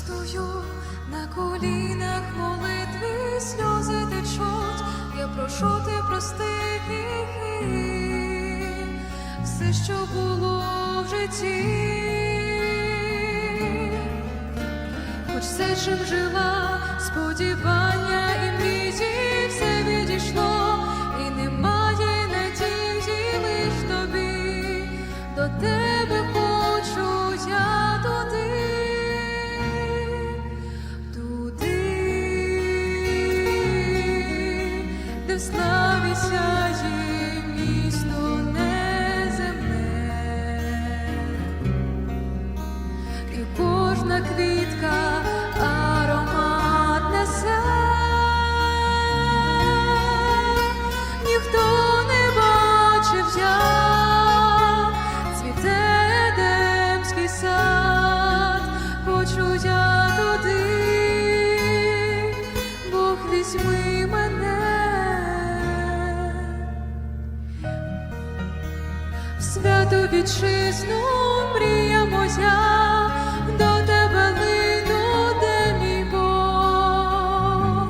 стою на колінах молитві, сльози течуть, я прошу ти прости гріхи, все, що було в житті, хоч все, чим жила, сподівання сяє місто в святу вітчизну мрія моя, до тебе лину, де мій Бог,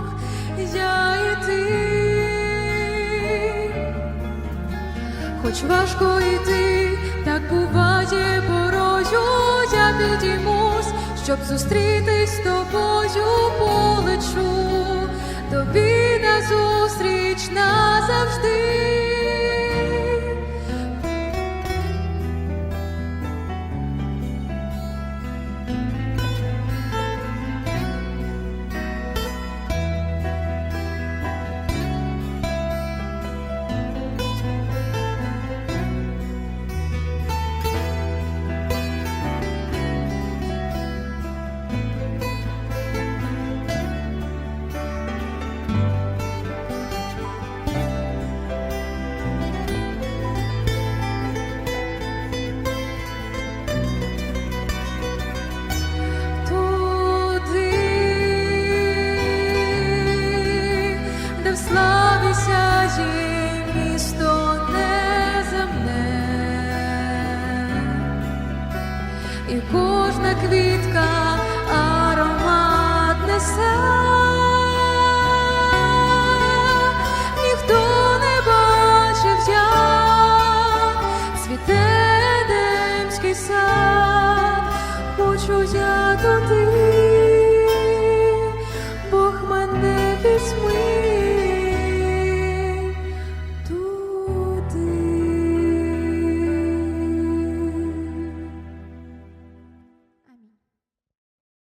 я і ти, хоч важко йти, так буває порою, я підіймусь, щоб зустрітись з тобою, полечу, тобі назустріч назавжди. славися є місто неземне, і кожна квітка аромат несе, ніхто не бачив, як демський сад, хочу я туди.